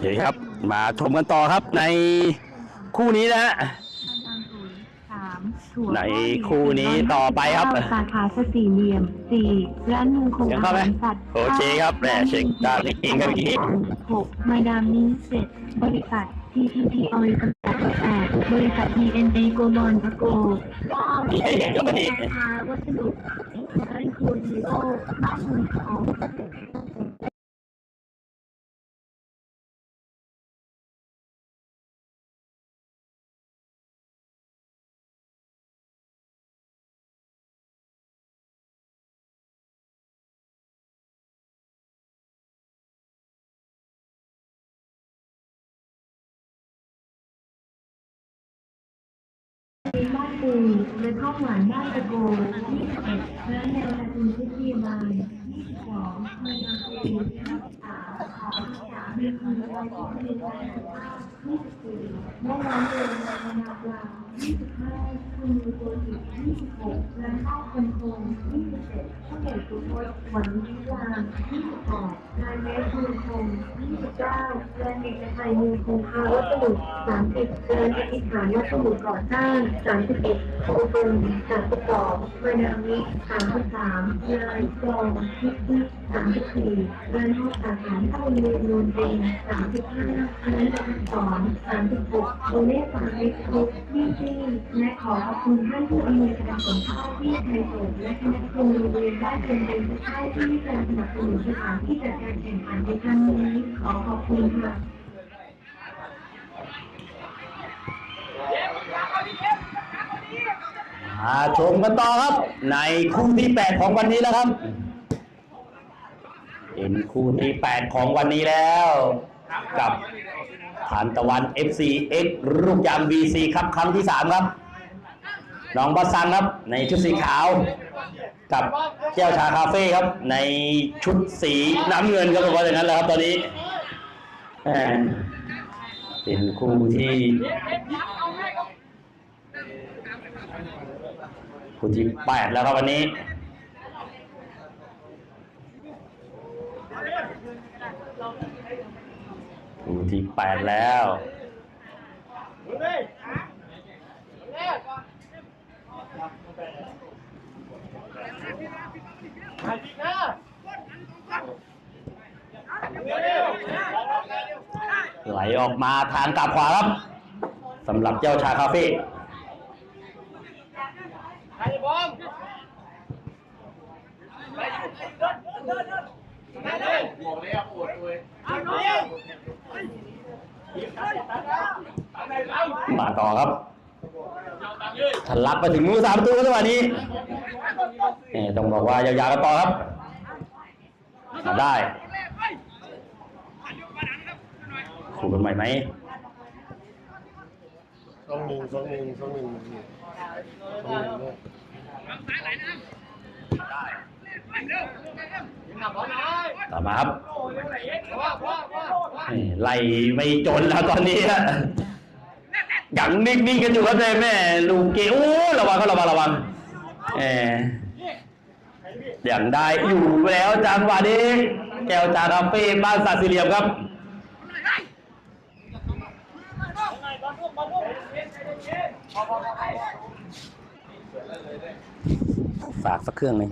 เดี๋ยวครับ มาชมกันต่อครับในคู่นี้นะฮะสามถั่วในคู่นี้ต่อไปครับเก้าสาขาสี่เหลี่ยมสี่ร้านหนึ่งคงเดี๋ยวเข้าไหมสัตว์โอเคครับแหม่เช็คดาวน์เองครับเมื่อกี้หกมาดามนี้เสร็จบริษัท TTT ออยล์จำกัดแปดบริษัท DNA โกลบอลโกเฮ้ยก็ไม่ดีราคาวัสดุ ร้านคูณฮีโบ้านปูและข้าวหวานบ้านตะโก21ร้านแนวนาทีที่พยาบาล22มีนาทีรักษาของสามีคุณไว้ที่มีการสุขภาพ24แม่น้ำเดินนานาปลา25คุณมีตัวจิต26ร้านข้าวคนคง27ข้าวเหนียวสุพจน์หวังวิลา28ร้านเมสานเอกชัยมูลคงคาวัสดุ30ร้านอธิษฐานวัสดุก่อสร้าง31โอเปน32มานามิ33ร้านกรองทิพย์34ร้านห้องอาหารเข้าเรียนนูนเดน35ร้านอาสอน36โอเล่สามเอ็กซ์ทุกที่ที่และขอขอบคุณท่านผู้อำนวยการสมภาพที่ไทยโสดและคณะครูโรงเรียนบ้านเป็นเป็นผู้ชายที่มีการสนับสนุนสถานที่จัดการแข่งขันในครั้งนี้ขอขอบคุณค่ะมาชมกันต่อครับ ในคู่ที่แปดของวันนี้แล้วครับ นคู่ที่แปดของวันนี้แล้ว กับทานตะวัน FC X ลูกยาง VC ครับครั้งที่สามครับ น้องบัสซังครับ ในชุดสีขาว กับแก้วชาคาเฟ่ครับ ในชุดสีน้ำเงินครับผมว่าอย่างนั้นแหละครับตอนนี้เป็นคู่ที่คู่ที่แปดแล้วครับวันนี้ คู่ที่แปดแล้วไหลออกมาทางกลับขวาครับสำหรับเจ้าชาคาเฟ่มาต่อครับทะลักไปถึงมือสามตัวแล้ววันนี้นี่ต้องบอกว่ายาวๆกันต่อครับมาได้ขู่กันใหม่ไหมสองหนึ่งสองหนึ่งสองหนึ่งสองหนึ่งเนี่ย ต่อมาครับนี่ไล่ไม่จนแล้วตอนนี้ฮะยังนิ่งๆกันอยู่ครับแม่แม่ลูกเกโอ้ระวังครับระวังระวังแหมอย่างได้อยู่แล้วจังหวะนี้แก้วจากาเฟ่บ้านซาซิเลียมครับฝากสักเครื่องหนึ่ง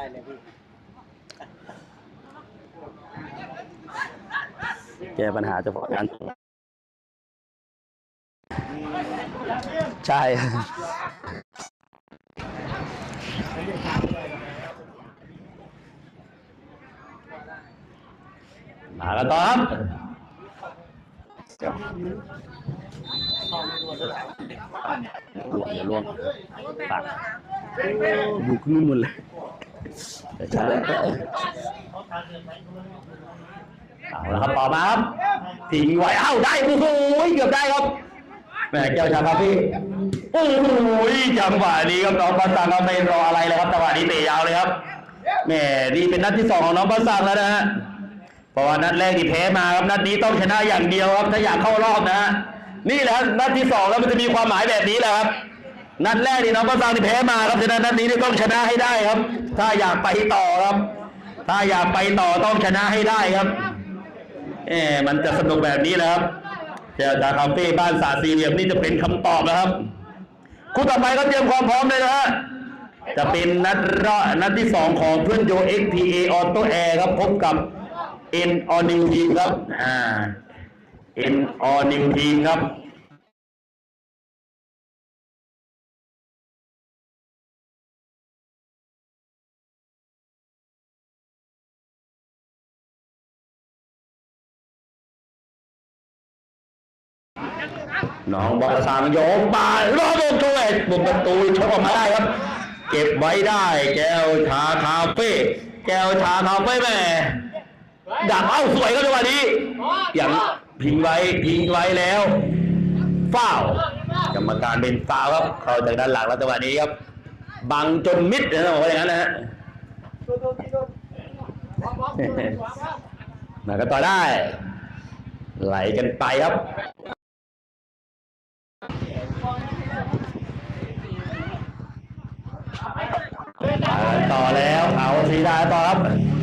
ได้เลยพี่แก้ปัญหาเฉพาะงานใช่ มากันต่อครับหลวงอย่าล่วงปากบุกนู่นหมดเลย เอาละครับต่อมาครับทิ้งไว้เอ้าได้โอ้โหเกือบได้ครับแม่แก้วชาครับพี่โอ้โหจังหวะนี้ครับน้องปัสสังก็ไม่รออะไรเลยครับจังหวะนี้เตะยาวเลยครับแม่นี่เป็นนัดที่สองของน้องปัสสังแล้วนะฮะเพราะว่านัดแรกที่แพ้มาครับนัดนี้ต้องชนะอย่างเดียวครับถ้าอยากเข้ารอบนะฮะนี่แหละนัดที่สองแล้วมันจะมีความหมายแบบนี้แหละครับ นัดแรกนี่น้องปัสสังที่แพ้มาครับฉะนั้นนัดนี้นี่ต้องชนะให้ได้ครับ ถ้าอยากไปต่อครับ ถ้าอยากไปต่อต้องชนะให้ได้ครับเอ๊มันจะสนุกแบบนี้นะครับเจ้าจากคาเฟ่บ้านสาสีเหลี่ยมนี่จะเป็นคำตอบนะครับคู่ต่อไปก็เตรียมความพร้อมเลยนะฮะจะเป็นนัดรอนัดที่สองของเพื่อนโย XPA Auto Air ครับพบกับ N All New Team ครับอ่า N All New Team ครับ น้องบอลสั่งโยกมาลรอบวงช่วยบุกประตูชกออกมาได้ครับ เก็บไว้ได้แก้วชาคาเฟ่แก้วชาคาเฟ่แม่ดักเอ้าสวยก็จังหวะนี้อย่างพิงไว้พิงไว้แล้วฝ้าวกรรมการเป็นฝ้าวครับ เข้าจากด้านหลังแล้วจังหวะนี้ครับ บังจนมิดนะบอกว่าอย่างนั้นนะฮะมากันต่อได้ ไหลกันไปครับ มา ต่อแล้วเอาสีดาต่อครับ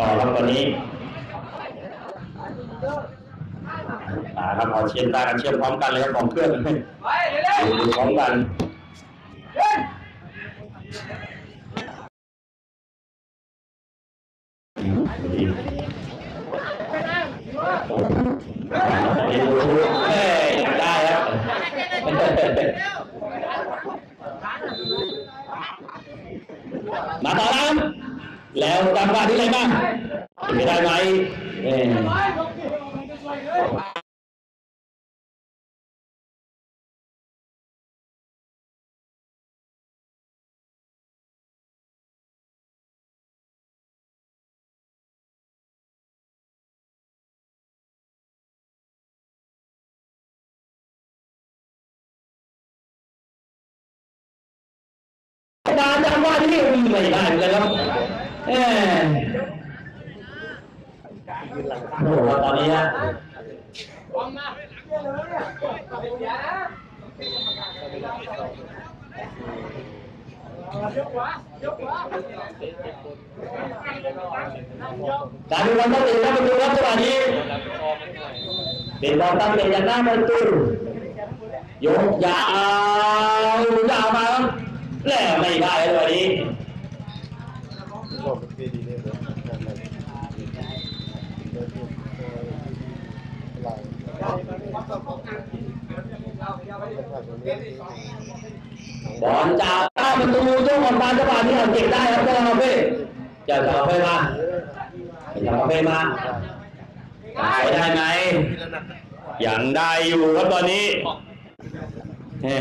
ต่อครับตอนนี้อ่าครับเอาเชื่อมได้กันเชื่อมพร้อมกันเลยครับของเครื่องดูพร้อมกัน เอ้ยได้ครับ มาต่อแล้วแล้วจังหวะที่ไรบ้างไม่ได้ไหม เอ้ยการจังหวะที่ไม่ได้เลยครับเอ้ยโอ้โหตอนนี้ฮะการดูบอลตั้งเตะหน้าประตูครับจังหวะนี้เป็นบอลตั้งเตะจากหน้าประตูยกยาวยาวมาครับ แหลไม่ได้เลยวันนี้บอลจากหน้าประตูยกออกมาจังหวะนี้เอาเก็บได้ครับเจ้าคาเฟ่เจ้าคาเฟ่มาเจ้าคาเฟ่มาไปได้ไหมยังได้อยู่ครับตอนนี้เฮ้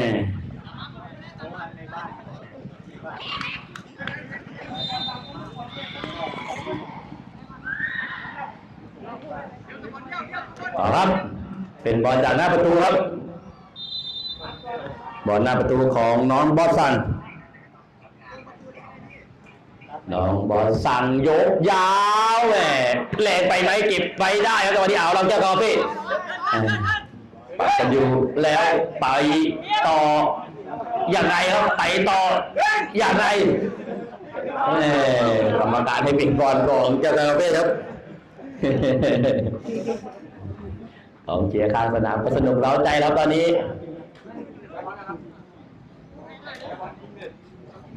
ต่อครับ เป็นบอลจากหน้าประตูครับ บอลหน้าประตูของน้องบอสซัน น้องบอลสั่งยกยาวแหมแรงไปไหมเก็บไปได้ครับจังหวะที่เอาเราเจ้ากอฟี่ปัดกันอยู่แล้วไปต่ออย่างไรครับไปต่ออย่างไรเอ้ยกรรมการให้ป็นก่อนของเจ้ากอฟี่ครับ ของเชียร์ข้างสนามก็สนุกเร้าใจแล้วตอนนี้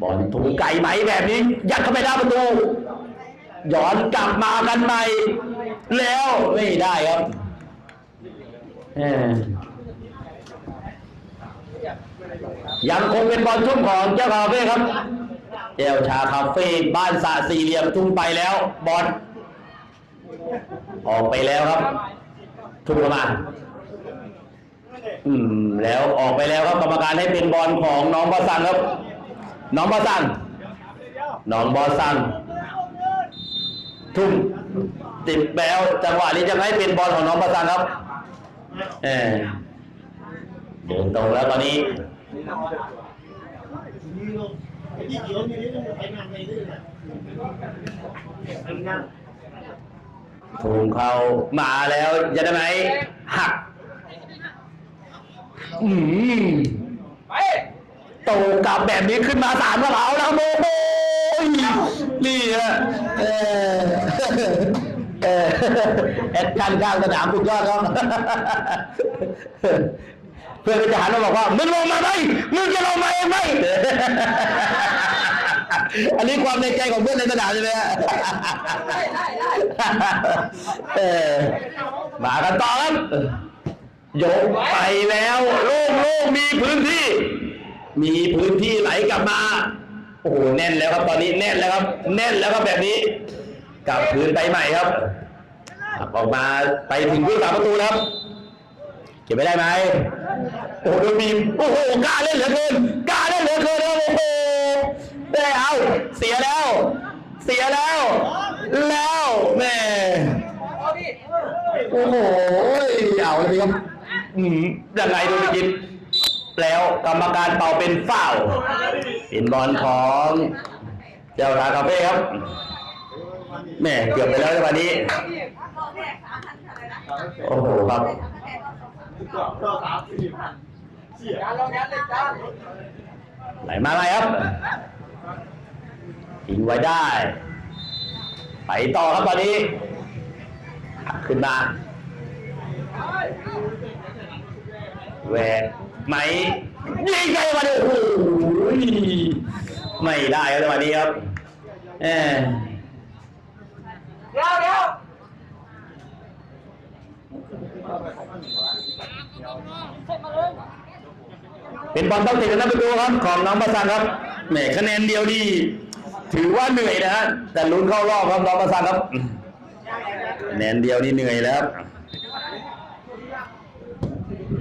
บอลถูกไกลไหมแบบนี้ ยัดเข้าไปหน้าประตูย้อนกลับมากันใหม่ แล้วไม่ได้ครับยังคงเป็นบอลชุ่มของเจ้าคาเฟ่ครับเจลชาคาเฟ่บ้านสะสี่เหลี่ยมทุ่มไปแล้ว บอลออกไปแล้วครับ ทุ่มามาอืม แล้วออกไปแล้วครับกรรมการให้เป็นบอลของน้องบอสันครับ น้องบอสันน้องบอสันทุ่มติดแล้วจังหวะนี้จะให้เป็นบอลของน้องบอสันครับเออเดินตรงแล้วตอนนี้ไอ้ที่เขียวนี่นี่ไปงานในนี่นะ ทำงานถูกเขามาแล้วจะได้ไหมหักอืมโตกลับแบบนี้ขึ้นมาสามกระเป๋าแล้วโมโหนี่ฮะเออเออแอดชันข้างสนามสุดยอดครับเพื่อนก็จะหันมาบอกว่ามึงลงมาไหมมึงจะลงมาเองไหม อันนี้ความในใจของเพื่อนในสนามใช่ไหมฮะเออมากันต่อครับยกไปแล้วโล่งโล่งมีพื้นที่ มีพื้นที่ไหลกลับมา โอ้โหแน่นแล้วครับตอนนี้แน่นแล้วครับ แน่นแล้วครับแบบนี้กลับพื้นไปใหม่ครับ ออกมาไปถึงผู้สาประตูครับ เก็บไม่ได้ไหมโอ้โหโดนบีโอ้โหกล้าเล่นเหลือเกินกล้า ได้เอาเสียแล้ว เสียแล้ว แล้วแม่โอ้โหเอาเลยครับอืมยังไงดูไปกินแล้วกรรมการเป่าเป็นเฝ้าวเป็นบอลของเจ้าทาคาเฟ่ครับแม่เกือบไปแล้วในวันนี้ โอ้โหครับก็สามสี่พันเสียไหลมาไหมครับ ทิ้งไว้ได้ ไปต่อครับตอนนี้หักขึ้นมาแหวกไหมยิงไงมาดูโอ้โหไม่ได้ครับจังหวะนี้ครับเออเดี๋ยวเดี๋ยวเป็นบอลต้องติดกันนะประตูครับของน้องประสันครับ แหมคะแนนเดียวดีถือว่าเหนื่อยนะฮะแต่ลุ้นเข้ารอบครับน้องประสันครับคะแนนเดียวนี่เหนื่อยแล้วครับ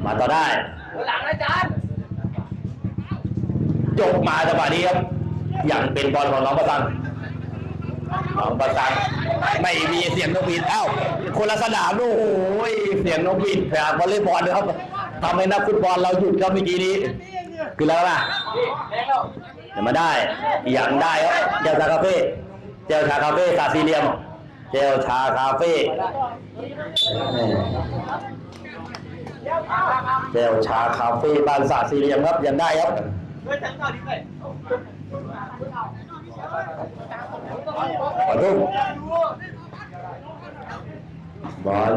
มาต่อได้หลังอาจารย์จบมาจังหวะนี้ครับ อย่างเป็นบอลของน้องประสันน้องประสันไม่มีเสียงนกหวีดเอ้าคนละสนามโอ้โหเสียงนกหวีดแผลวอลเลย์บอลนะครับทำให้นักฟุตบอลเราหยุดครับเมื่อกี้นี้คือแล้วนะแดงแล้ว เดี๋ยวมาได้อย่างได้ครับเจลชาคาเฟ่เจลชาคาเฟ่ซาซีเรียมเจลชาคาเฟ่เจลชาคาเฟ่บ้านซาซีเรียมครับยังได้ครับเฮ้ยฉันก่อนดิเว้ยขอทุ่มบอล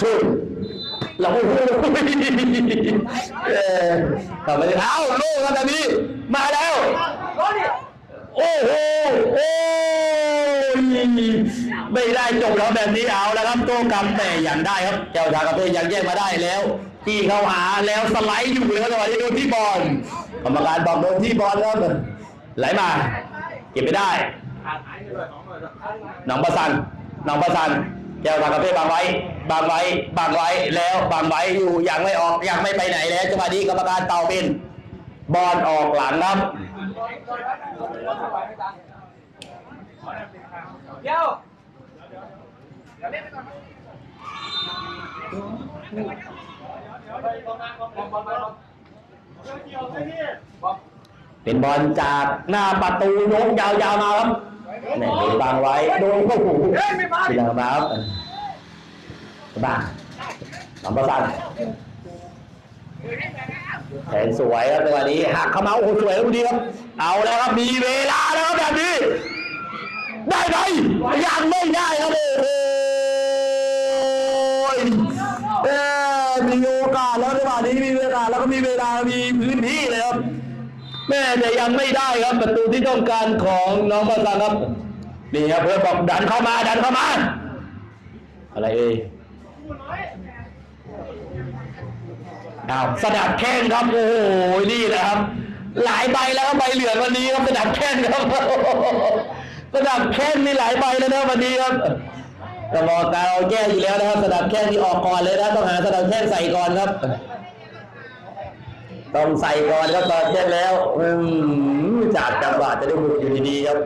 ทุ่ เราโอ้โหเออทำไมเอ้าโล่งครับแบบนี้ มาแล้ว โอ้โหโอ้ยไม่ได้จบแล้วแบบนี้เอาแล้วครับโตกรรมแต่ยังได้ครับเจ้าชากาเฟ่ยังแยกมาได้แล้วที่เข้าหาแล้วสไลด์อยู่แล้วจังหวะนี้โดนที่บอลกรรมการบอกโดนที่บอลครับไหลมา เก็บไม่ได้หนองประสันหนองประสันแก้วชากาเฟ่บางไว้ บางไว้บางไว้แล้วบางไว้อยู่ยังไม่ออกยังไม่ไปไหนแล้วจังหวะนี้กรรมการเป่าเป็นบอลออกหลังครับเดี๋ยวเป็นบอลจากหน้าประตูยกยาวๆมาครับเนี่ยโดนบังไว้โดนเข้าหูทีหลังมาครับ บ้าหลังประสันแขนสวยครับจัวนี้หักเข้ามาโอ้สวยครับดีครับเอาแล้วครับมีเวลาแล้วครับแบบนี้ ได้ไหมยังไม่ได้ครับโอ้โหมีโอกาสแล้วจัวะนี้มีเวลาแล้วก็มีเวลามีพื้นที่เลยครับแม่แต่ยังไม่ได้ครับประตูที่ต้องการของน้องประสังครับนี่ครับเพื่อนบอกดันเข้ามาดันเข้ามา อะไรเอ่ย อ้าวสนับแข้งครับโอ้โหนี่แหละครับ หลายใบแล้วครับใบเหลืองวันนี้ครับสนับแข้งครับสนับแข้งมีหลายใบแล้วนะวันนี้ครับกระบอกการเอาแก้อยู่แล้วนะครับสนับแข้งที่ออกก่อนเลยนะต้องหาสนับแข้งใส่ก่อนครับต้องใส่ก่อนครับตอนแจ้งแล้วอืมจากจังหวะจะได้บุกอยู่ดีๆครับ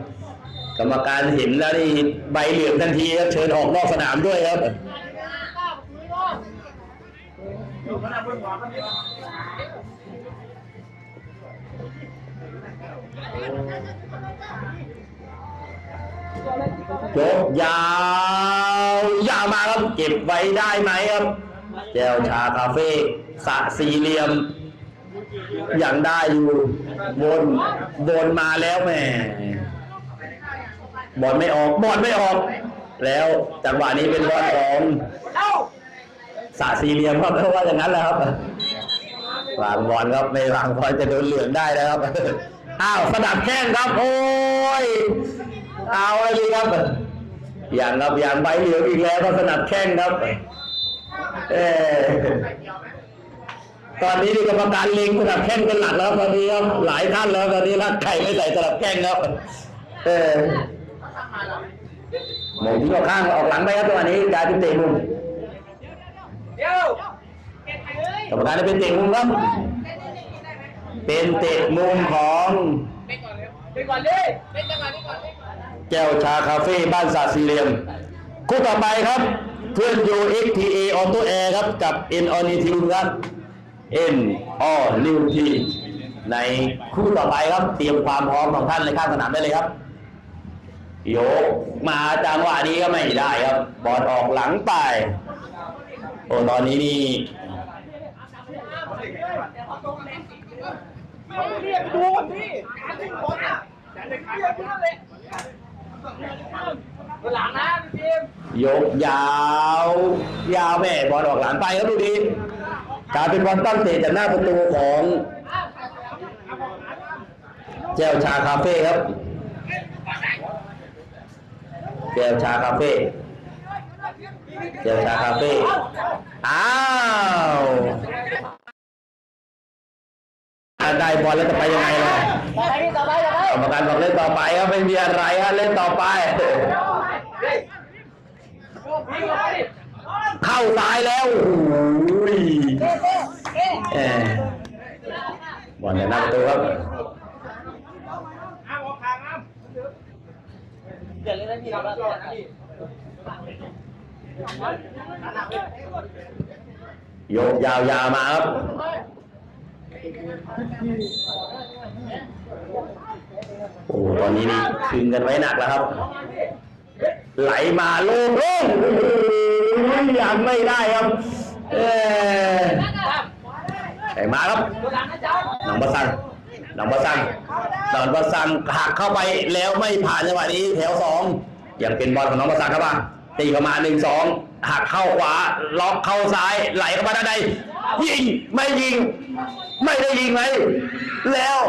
กรรมการเห็นแล้วนี่ใบเหลืองทันทีครับเชิญออกนอกสนามด้วยครับ ยกยาวยาวมาครับเก็บไว้ได้ไหมครับแก้วชาคาเฟ่สะสี่เหลี่ยมยังได้อยู่บนบนมาแล้วแม่บอลไม่ออกบอลไม่ออก แล้วจังหวะนี้เป็นบอลของ เอ้าสะสี่เหลี่ยมครับเพราะว่าอย่างนั้นแหละครับวางบอลครับไม่วางบอลจะโดนเหลืองได้นะครับอ้าวสนับแข้งครับ โอ้ยเอาเลยครับ อย่างครับอย่างใบเหลืองอีกแล้วก็สนับแข้งครับ เออตอนนี้นี่กรรมการเล็งสนับแข้งเป็นหลักแล้วตอนนี้ครับหลายท่านแล้วตอนนี้รักใครไม่ใส่สนับแข้งครับเออหมงที่ออกข้างออกหลังไปครับตัวนี้กลายเป็นเตะมุมเดี๋ยว กรรมการจะเป็นเตะมุมครับ เป็นเตะมุมของไปก่อนเลยเล่นจังหวะนี้ก่อนแก้วชาคาเฟ่บ้านสาสี่เหลี่ยม คู่ต่อไปครับ เพื่อนยู XTA Auto Air ครับ กับ N o n i t ครับ N O N T ในคู่ต่อไปครับ เตรียมความพร้อมของท่านในข้างสนามได้เลยครับโยกมาจังหวะนี้ก็ไม่ได้ครับ บอลออกหลังไป โอ้ตอนนี้นี่เรียกดูก่อนพี่การดึงบอลอะเรียกนั่นเลยหลังนะทีมยกยาว ยาวแม่บอลออกหลังไปครับดูดีกลารเป็นบอลตั้งเตะจากหน้าประตูของแก้วชาคาเฟ่ครับแก้วชาคาเฟ่ แก้วชาคาเฟ่อ้าวอะได้บอลแล้วจะไปยังไงล่ะต่อไปนี่ต่อไปต่อไปกรรมการบอกเล่นต่อไปครับไม่มีอะไรครับเล่นต่อไปวิ่งไป เข้าซ้ายแล้วโอ้ยเออบอลจากหน้าประตูครับเดี๋ยวเลยนะพี่เราแล้วพี่ โยกยาวๆมาครับ โอ้ตอนนี้นี่คึงกันไว้หนักแล้วครับ ไหลมาโล่งลงอ้โหยังไม่ได้ครับเออไหลมาครับหนังนะจ๊ะหนองประสังหนองประสังหนองประสังหักเข้าไปแล้วไม่ผ่านจังหวะนี้แถวสองยังเป็นบอลของน้องประสังครับว่า ตีเข้ามาหนึ่งสองหักเข้าขวา ล็อกเข้าซ้าย ไหลเข้ามาด้านในยิงไม่ยิง ไม่ได้ยิงไหมแล้ว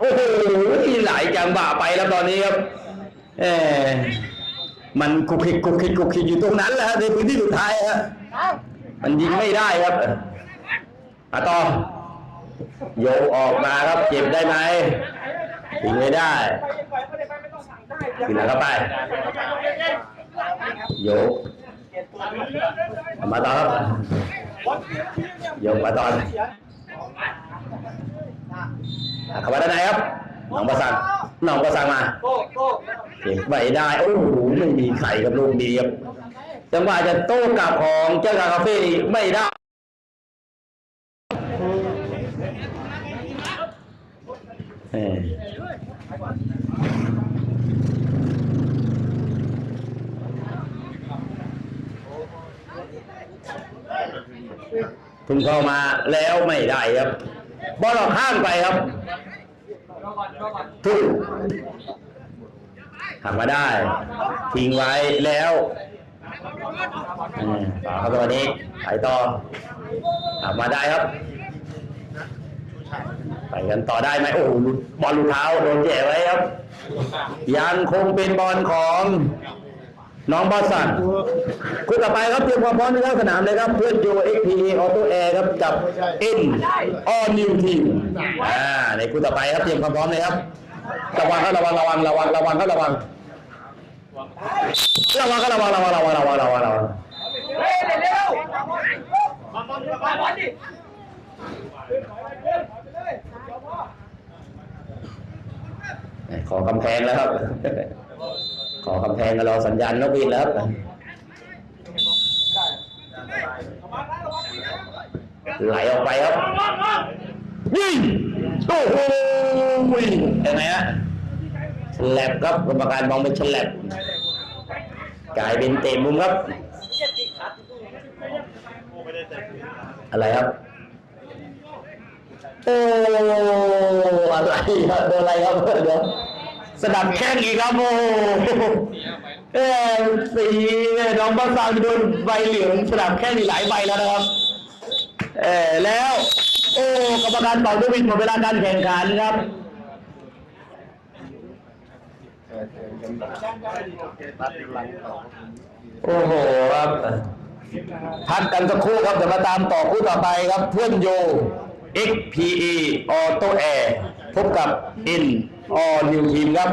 โอ้โหไหลจังหวะไปแล้วตอนนี้ครับเออมันคุกคิกคุกคิกคุกคิกอยู่ตรงนั้นแหละในพื้นที่สุดท้ายฮะมันยิงไม่ได้ครับมาต่อโยกออกมาครับเก็บได้ไหมยิงไม่ได้ขึ้นแล้วเข้าไป โยกมาต่อครับโยกมาต่อเข้ามาด้านในครับหนองประสังหนองประสังมาเก็บไว้ได้โอ้โหไม่มีไข่กับลูกดีครับจังหวะจะโต้กลับของเจ้าคาเฟ่ไม่ได้เออ เพิ่งเข้ามาแล้วไม่ได้ครับบอลออกข้างไปครับรอก่อนรอก่อนทุกหักมาได้ ทิ้งไว้แล้วอืมต่อครับตัวนี้ไปต่อหักมาได้ครับไปกันต่อได้ไหมโอ้บอลลุดเท้าโดนแย่ไว้ครับ ยังคงเป็นบอลของ น้องบอสันคู่ต่อไปครับเตรียมความพร้อมในท้องสนามเลยครับ เพื่อนโย XPA Auto Air ครับกับ N All New Team อ่าในคู่ต่อไปครับเตรียมความพร้อมเลยครับระวังครับระวังระวังระวังระวังครับระวังระวังครับระวังระวังระวังระวังระวังระวังเฮ้ยเร็วมาบอลมาบอลดิขอกำแพงแล้วครับ อกำแพงกับเราสัญญาณนกบินแล้วไหลออกไปครับยิงโอ้โหยังไงฮะฉลับครับกรรมการมองเป็นฉลับกลายเป็นเตะมุมครับ อะไรครับโอ้อะไรครับโดนอะไรครับเดี๋ยว สนับแข้งอีกครับโอเออสีน้องบ้าซางโดนใบเหลืองสนับแข้งอีกหลายใบแล้วนะครับ เออแล้ว โอ้กรรมการเป่าด้วยวินหมดเวลาการแข่งขันครับโอ้โหครับพักกันสักครู่ครับเดี๋ยวมาตามต่อคู่ต่อไปครับเพื่อนโย XPE Auto Air พบกับ N All New Team ครับ